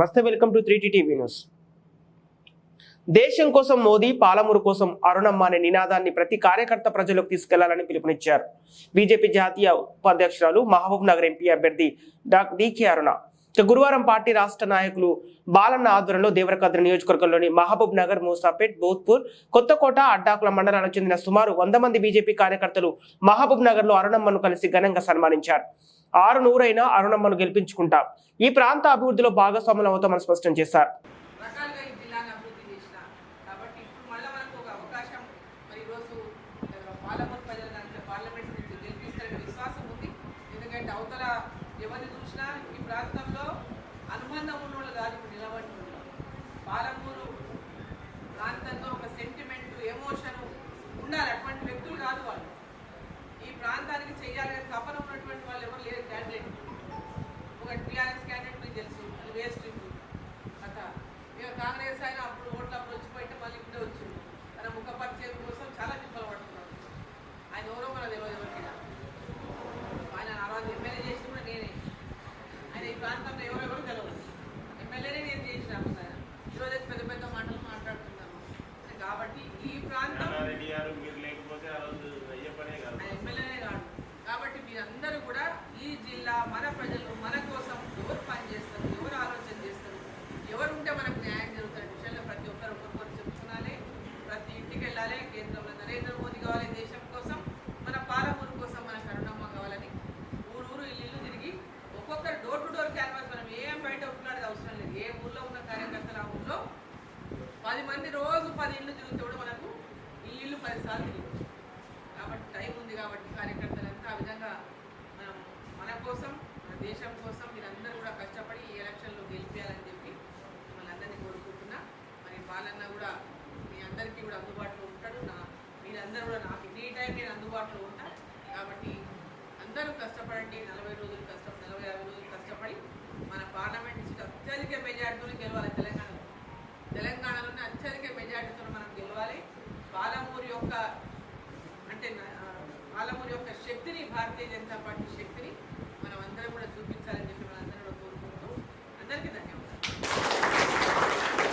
నమస్తే welcome to three TV news. దేశం కోసం మోదీ పాలమూరు కోసం అరుణమ్మ అనే నినాదాన్ని ప్రతి కార్యకర్త ప్రజలకు తీసుకెళ్ళాలని పిలుపునిచ్చారు. బీజేపీ జాతీయ ఉపాధ్యక్షురాలు మహబూబ్ నగర్ ఎంపీ అభ్యర్థి డాక్టర్ డికే అరుణ. గురువారం పార్టీ రాష్ట్ర నాయకులు బాలన్న ఆధ్వర్యంలో దేవరకద్ర నియోజకవర్గంలోని మహబూబ్ నగర్ మూసాపేట్ బోధ్పూర్ కొత్తకోట అడ్డాకుల మండలాలకు చెందిన సుమారు వంద మంది బీజేపీ కార్యకర్తలు మహబూబ్ నగర్లో అరుణమ్మను కలిసి ఘనంగా సన్మానించారు. ఆరు నూరైనా అరుణమ్మను గెలిపించుకుంటాం. ఈ ప్రాంత అభివృద్ధిలో భాగస్వాములు అవుతామని స్పష్టం చేశారు. ఎందుకంటే అవతల ఎవరిని చూసినా ఈ ప్రాంతంలో అనుబంధం ఉన్నోళ్ళు కాదు కాంగ్రెస్ ఆయన అప్పుడు ఓట్లు అప్పుడు వచ్చిపోయింటే మళ్ళీ ఇప్పుడే వచ్చింది తన ముఖ పరిచయం కోసం చాలా తిప్పలు పడుతున్నాడు. ఆయన ఎవరో మన తెలియదు ఎవరికైనా. ఆయన ఆ రోజు ఎమ్మెల్యే చేసి కూడా నేనే. ఆయన ఈ ప్రాంతంలో ఎవరెవరు తెలియదు ఎమ్మెల్యేనే నేను చేసిన ఈరోజు పెద్ద పెద్ద మాటలు మాట్లాడుతున్నాను కాబట్టి ఈ ప్రాంతం రెడ్డి గారు మీరు లేకపోతే ఆ రోజు అయ్యే పనే కాదు ఆయన ఎమ్మెల్యేనే కాదు కాబట్టి మీరందరూ కూడా ఈ జిల్లా మన ప్రజలు మన కోసం ఎవరు పని చేస్తారు ఎవరు ఆలోచన చేస్తారు ఎవరు ఉంటే మనకు న్యాయం జరుగుతున్న విషయంలో ప్రతి ఒక్కరు ఒక్కొక్కరు చెప్పుకోవాలి ప్రతి ఇంటికి వెళ్ళాలి కేంద్రంలో నరేంద్ర మోదీ కావాలి దేశం కోసం మన పాలమూరు కోసం మన కరుణమ్మ కావాలని ఊరు ఊరు ఇల్లు ఇల్లు తిరిగి ఒక్కొక్కరు డోర్ టు డోర్ క్యాన్వాస్ మనం ఏం బయట ఉంటున్నది అవసరం లేదు ఏ ఊర్లో ఉన్న కార్యకర్తలు ఆ ఊర్లో పది మంది రోజు పది ఇల్లు తిరుగుతాడు మనకు ఈ ఇల్లు పదిసార్లు తిరగచ్చు కాబట్టి టైం ఉంది కాబట్టి కార్యకర్తలంతా ఆ విధంగా మనం మన కోసం మన దేశం కోసం మీరందరూ కూడా కష్టపడి ఈ ఎలక్షన్లో గెలిపేయాలని చెప్పి మిమ్మల్ని అందరినీ కోరుకుంటున్నా. మరి బాలన్న కూడా మీ అందరికీ కూడా అందుబాటులో ఉంటాడు. నా మీరందరూ కూడా నాకు ఎనీ టైం నేను అందుబాటులో ఉంటా. కాబట్టి అందరూ కష్టపడండి. నలభై రోజులు కష్టపడి నలభై యాభై రోజులు కష్టపడి మన పార్లమెంట్ సీట్ అత్యధిక మెజార్టీలు గెలవాలి తెలంగాణలో. తెలంగాణలో అత్యధిక మెజార్టీతో మనం గెలవాలి. పాలమూరు యొక్క అంటే నా- పాలమూరు యొక్క శక్తిని భారతీయ జనతా పార్టీ శక్తిని మనం అందరం కూడా చూపించాలి.